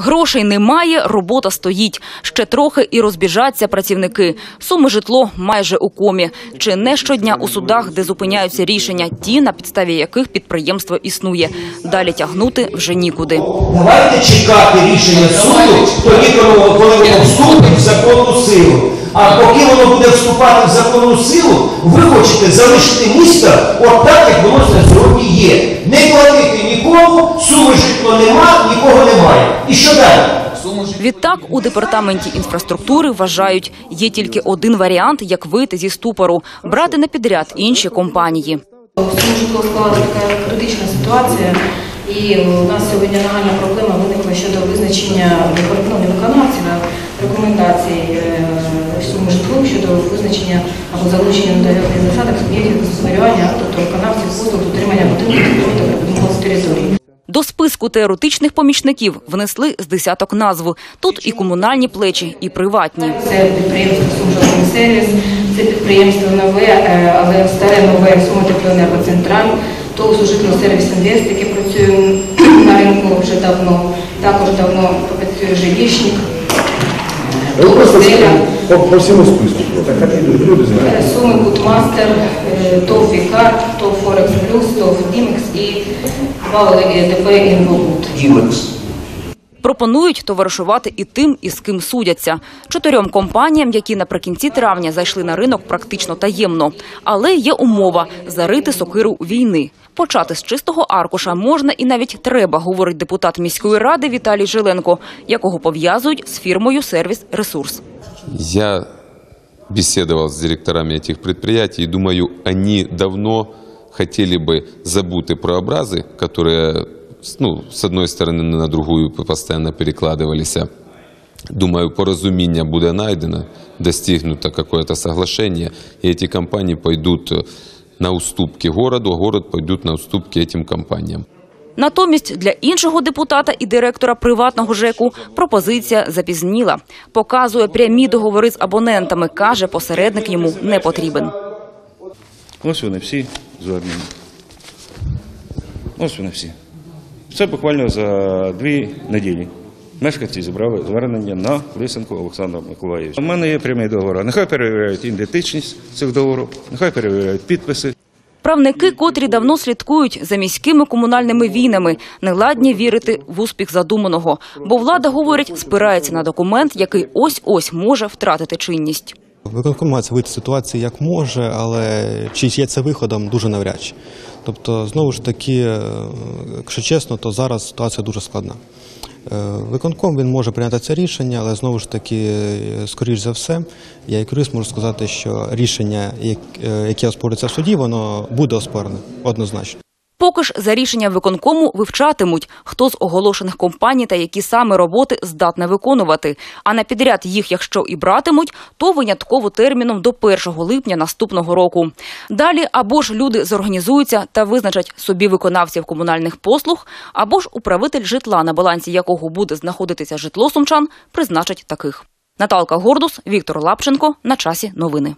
Грошей немає, робота стоїть. Ще трохи і розбіжаться працівники. Суми житло майже у комі. Чи не щодня у судах, де зупиняються рішення, ті, на підставі яких підприємство існує. Далі тягнути вже нікуди. Давайте чекати рішення суду, тоді, коли воно вступить в законну силу. А поки воно буде вступати в законну силу, ви хочете залишити місто от так, як воно сьогодні є. Не нікому, суми нема, нікого немає. І що далі? Відтак у департаменті інфраструктури вважають, є тільки один варіант, як вийти зі ступору – брати на підряд інші компанії. У Сумжитло склалася така критична ситуація, і у нас сьогодні нагальна проблема виникла щодо визначення ну, виконавців, а рекомендацій е, суми житлу щодо визначення або залучення на договірних засадах суб'єктів господарювання, тобто виконавців послуг дотримання будинків та прибудинкових територій. Теоретичних помічників внесли з десяток назв. Тут і комунальні плечі, і приватні. Це підприємство «Сумжитловий сервіс», це підприємство нове, е, але старе нове «Суматеплоенергоцентраль», ТОВ «Служитло сервіс інвест», яке працює на ринку вже давно, також давно працює «Жилищник», Ну, «Стеля», по, по всьому списку. Так, как люди знають. е, Суми Будмастер, е, ТОВ Вікар, ТОВ Форекс Плюс, ТОВ Дімекс і два ДП «Інвобуд». Пропонують товаришувати і тим, із ким судяться. Чотирьом компаніям, які наприкінці травня зайшли на ринок практично таємно. Але є умова – зарити сокиру війни. Почати з чистого аркуша можна і навіть треба, говорить депутат міської ради Віталій Жиленко, якого пов'язують з фірмою «Сервіс Ресурс». Я беседовал с директорами этих предприятий и думаю, они давно хотели бы забуты про образы, которые ну, с одной стороны на другую постоянно перекладывались. Думаю, порозуміння буде найдено, достигнуто какое-то соглашение, и эти компании пойдут на уступки городу, а город пойдут на уступки этим компаниям. Натомість для іншого депутата і директора приватного ЖЕКу пропозиція запізніла. Показує прямі договори з абонентами. Каже, посередник йому не потрібен. Ось вони всі звернені. Ось вони всі. Це буквально за дві неділі. Мешканці зібрали звернення на Лисенко Олександра Миколаївича. У мене є прямий договор. Нехай перевіряють ідентичність цих договорів, нехай перевіряють підписи. Правники, котрі давно слідкують за міськими комунальними війнами, не ладні вірити в успіх задуманого. Бо влада, говорить, спирається на документ, який ось-ось може втратити чинність. Виконком має вийти з ситуації як може, але чи є це виходом дуже навряд чи. Тобто, знову ж таки, е, якщо чесно, то зараз ситуація дуже складна. Е, Виконком він може прийняти це рішення, але знову ж таки, е, скоріш за все, я як юрист можу сказати, що рішення, яке оспориться в суді, воно буде оспорене однозначно. Поки ж за рішення виконкому вивчатимуть, хто з оголошених компаній та які саме роботи здатне виконувати. А на підряд їх, якщо і братимуть, то винятково терміном до 1 липня наступного року. Далі або ж люди зорганізуються та визначать собі виконавців комунальних послуг, або ж управитель житла, на балансі якого буде знаходитися житло сумчан, призначить таких. Наталка Гордус, Віктор Лапченко. На часі новини.